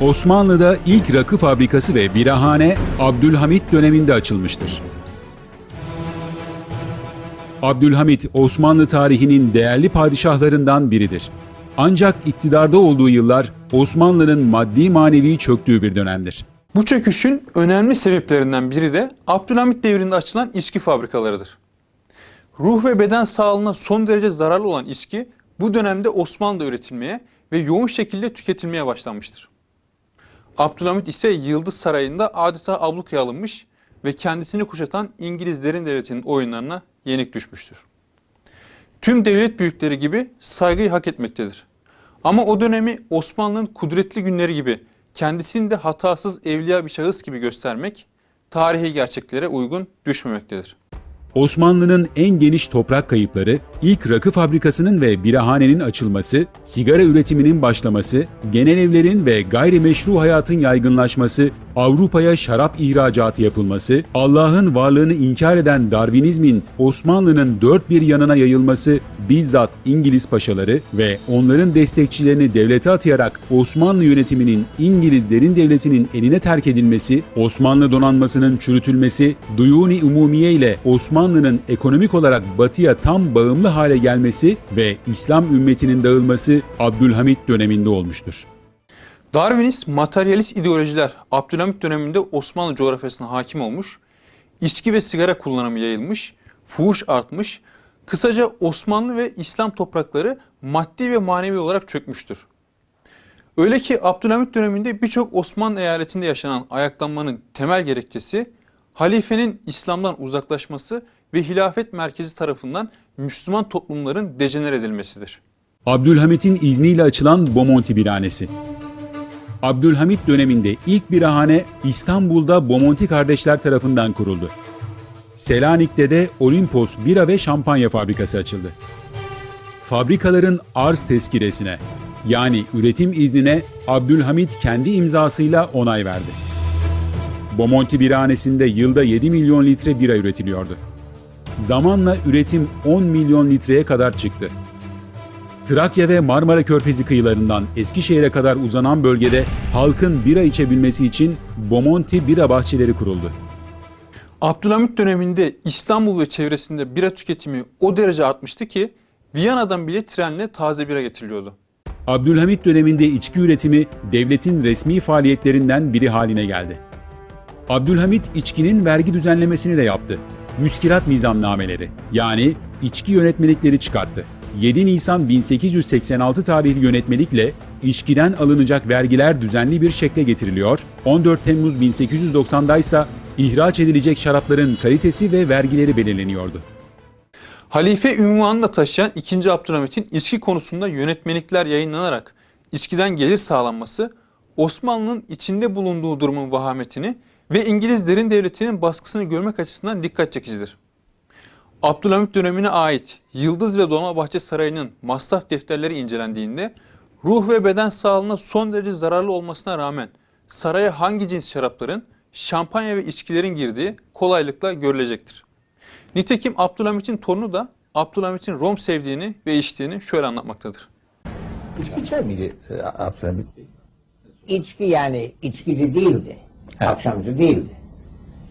Osmanlı'da ilk rakı fabrikası ve birahane Abdülhamit döneminde açılmıştır. Abdülhamit Osmanlı tarihinin değerli padişahlarından biridir. Ancak iktidarda olduğu yıllar Osmanlı'nın maddi manevi çöktüğü bir dönemdir. Bu çöküşün önemli sebeplerinden biri de Abdülhamit devrinde açılan içki fabrikalarıdır. Ruh ve beden sağlığına son derece zararlı olan içki bu dönemde Osmanlı'da üretilmeye ve yoğun şekilde tüketilmeye başlanmıştır. Abdülhamit ise Yıldız Sarayı'nda adeta ablukaya alınmış ve kendisini kuşatan İngilizlerin devletinin oyunlarına yenik düşmüştür. Tüm devlet büyükleri gibi saygıyı hak etmektedir. Ama o dönemi Osmanlı'nın kudretli günleri gibi kendisini de hatasız evliya bir şahıs gibi göstermek tarihi gerçeklere uygun düşmemektedir. Osmanlı'nın en geniş toprak kayıpları, ilk rakı fabrikasının ve birahanenin açılması, sigara üretiminin başlaması, genel evlerin ve gayrimeşru hayatın yaygınlaşması, Avrupa'ya şarap ihracatı yapılması, Allah'ın varlığını inkar eden Darwinizmin Osmanlı'nın dört bir yanına yayılması, bizzat İngiliz paşaları ve onların destekçilerini devlete atayarak Osmanlı yönetiminin İngilizlerin devletinin eline terk edilmesi, Osmanlı donanmasının çürütülmesi, Duyuni Umumiye ile Osmanlı'nın ekonomik olarak batıya tam bağımlı hale gelmesi ve İslam ümmetinin dağılması Abdülhamit döneminde olmuştur. Darwinist materyalist ideolojiler Abdülhamit döneminde Osmanlı coğrafyasına hakim olmuş, içki ve sigara kullanımı yayılmış, fuhuş artmış, kısaca Osmanlı ve İslam toprakları maddi ve manevi olarak çökmüştür. Öyle ki Abdülhamit döneminde birçok Osmanlı eyaletinde yaşanan ayaklanmanın temel gerekçesi halifenin İslam'dan uzaklaşması ve hilafet merkezi tarafından Müslüman toplumların dejener edilmesidir. Abdülhamit'in izniyle açılan Bomonti Birhanesi. Abdülhamit döneminde ilk birahane İstanbul'da Bomonti kardeşler tarafından kuruldu. Selanik'te de Olimpos bira ve şampanya fabrikası açıldı. Fabrikaların arz tezkiresine yani üretim iznine Abdülhamit kendi imzasıyla onay verdi. Bomonti Birhanesi'nde yılda 7 milyon litre bira üretiliyordu. Zamanla üretim 10 milyon litreye kadar çıktı. Trakya ve Marmara Körfezi kıyılarından Eskişehir'e kadar uzanan bölgede halkın bira içebilmesi için Bomonti bira bahçeleri kuruldu. Abdülhamit döneminde İstanbul ve çevresinde bira tüketimi o derece artmıştı ki Viyana'dan bile trenle taze bira getiriliyordu. Abdülhamit döneminde içki üretimi devletin resmi faaliyetlerinden biri haline geldi. Abdülhamit içkinin vergi düzenlemesini de yaptı. Müskirat nizamnameleri yani içki yönetmelikleri çıkarttı. 7 Nisan 1886 tarihli yönetmelikle içkiden alınacak vergiler düzenli bir şekle getiriliyor. 14 Temmuz 1890'da ise ihraç edilecek şarapların kalitesi ve vergileri belirleniyordu. Halife ünvanını taşıyan 2. Abdülhamit'in içki konusunda yönetmelikler yayınlanarak içkiden gelir sağlanması Osmanlı'nın içinde bulunduğu durumun vahametini ve İngilizlerin devletinin baskısını görmek açısından dikkat çekicidir. Abdülhamit dönemine ait Yıldız ve Dolmabahçe Sarayı'nın masraf defterleri incelendiğinde ruh ve beden sağlığına son derece zararlı olmasına rağmen saraya hangi cins şarapların, şampanya ve içkilerin girdiği kolaylıkla görülecektir. Nitekim Abdülhamit'in torunu da Abdülhamit'in Rom sevdiğini ve içtiğini şöyle anlatmaktadır. İçki içer miydi e, Abdülhamit? İçki yani içkici değildi. Evet. Akşamcı değildi.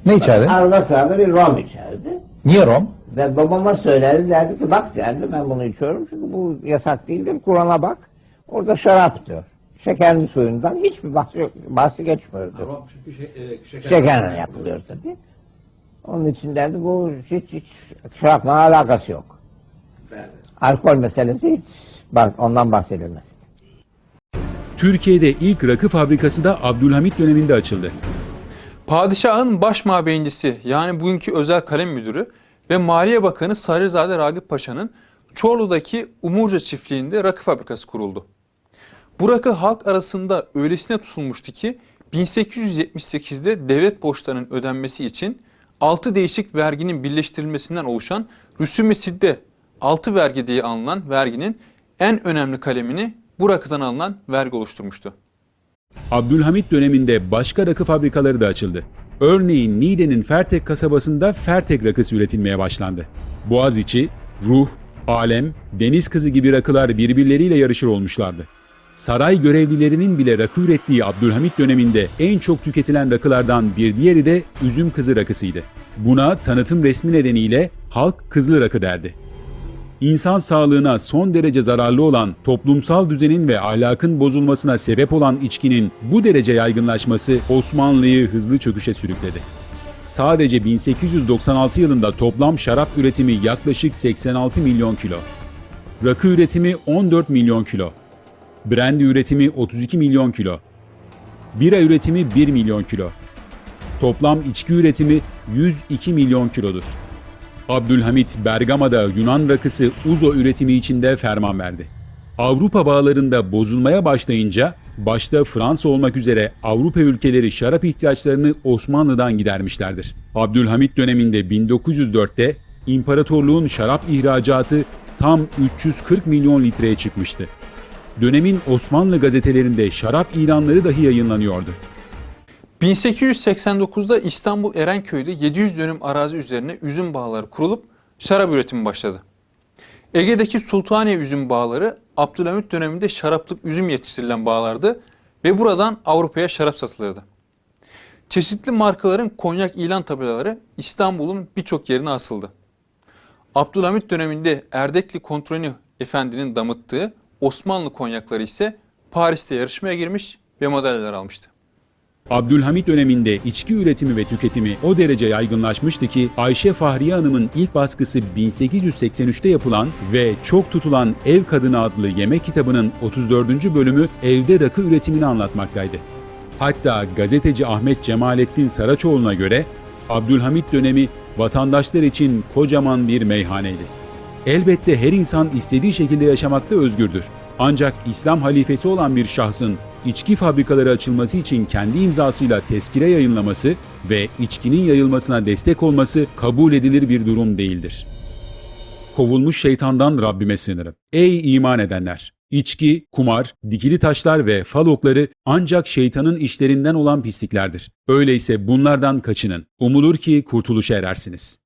Ne içerdi? Arada sırada bir rom içerdi. Niye Rom? Ve babama söylerdi derdi ki bak derdi ben bunu içiyorum çünkü bu yasak değildir. Kur'an'a bak. Orada şarap diyor. Şekerli suyundan hiçbir bahsi, yok, bahsi geçmiyordu. çünkü Şekerle yapılıyor tabii. Onun için derdi bu hiç hiç şarapla alakası yok. Alkol meselesi hiç bak- ondan bahsedilmez. Türkiye'de ilk rakı fabrikası da Abdülhamit döneminde açıldı. Padişahın baş mabeyincisi yani bugünkü özel kalem müdürü ve Maliye Bakanı Sarızade Ragıp Paşa'nın Çorlu'daki Umurca çiftliğinde rakı fabrikası kuruldu. Bu rakı halk arasında öylesine tutulmuştu ki 1878'de devlet borçlarının ödenmesi için 6 değişik verginin birleştirilmesinden oluşan rüsum-i sidde 6 vergi diye anılan verginin en önemli kalemini bu rakıdan alınan vergi oluşturmuştu. Abdülhamit döneminde başka rakı fabrikaları da açıldı. Örneğin Niğde'nin Fertek kasabasında Fertek rakısı üretilmeye başlandı. Boğaziçi, Ruh, Alem, Deniz Kızı gibi rakılar birbirleriyle yarışır olmuşlardı. Saray görevlilerinin bile rakı ürettiği Abdülhamit döneminde en çok tüketilen rakılardan bir diğeri de üzüm kızı rakısıydı. Buna tanıtım resmi nedeniyle halk kızlı rakı derdi. İnsan sağlığına son derece zararlı olan, toplumsal düzenin ve ahlakın bozulmasına sebep olan içkinin bu derece yaygınlaşması Osmanlı'yı hızlı çöküşe sürükledi. Sadece 1896 yılında toplam şarap üretimi yaklaşık 86 milyon kilo. Rakı üretimi 14 milyon kilo. Brandy üretimi 32 milyon kilo. Bira üretimi 1 milyon kilo. Toplam içki üretimi 102 milyon kilodur. Abdülhamit Bergama'da Yunan rakısı Uzo üretimi içinde ferman verdi. Avrupa bağlarında bozulmaya başlayınca başta Fransa olmak üzere Avrupa ülkeleri şarap ihtiyaçlarını Osmanlı'dan gidermişlerdir. Abdülhamit döneminde 1904'te imparatorluğun şarap ihracatı tam 340 milyon litreye çıkmıştı. Dönemin Osmanlı gazetelerinde şarap ilanları dahi yayınlanıyordu. 1889'da İstanbul Erenköy'de 700 dönüm arazi üzerine üzüm bağları kurulup şarap üretimi başladı. Ege'deki Sultaniye üzüm bağları Abdülhamit döneminde şaraplık üzüm yetiştirilen bağlardı ve buradan Avrupa'ya şarap satılırdı. Çeşitli markaların konyak ilan tabelaları İstanbul'un birçok yerine asıldı. Abdülhamit döneminde Erdekli Kontroni Efendi'nin damıttığı Osmanlı konyakları ise Paris'te yarışmaya girmiş ve madalyalar almıştı. Abdülhamit döneminde içki üretimi ve tüketimi o derece yaygınlaşmıştı ki Ayşe Fahriye Hanım'ın ilk baskısı 1883'te yapılan ve çok tutulan Ev Kadını adlı yemek kitabının 34. bölümü evde rakı üretimini anlatmaktaydı. Hatta gazeteci Ahmet Cemalettin Saraçoğlu'na göre Abdülhamit dönemi vatandaşlar için kocaman bir meyhaneydi. Elbette her insan istediği şekilde yaşamakta özgürdür. Ancak İslam halifesi olan bir şahsın içki fabrikaları açılması için kendi imzasıyla tezkire yayınlaması ve içkinin yayılmasına destek olması kabul edilir bir durum değildir. Kovulmuş şeytandan Rabbime sığınırım. Ey iman edenler! İçki, kumar, dikili taşlar ve fal okları ancak şeytanın işlerinden olan pisliklerdir. Öyleyse bunlardan kaçının. Umulur ki kurtuluşa erersiniz.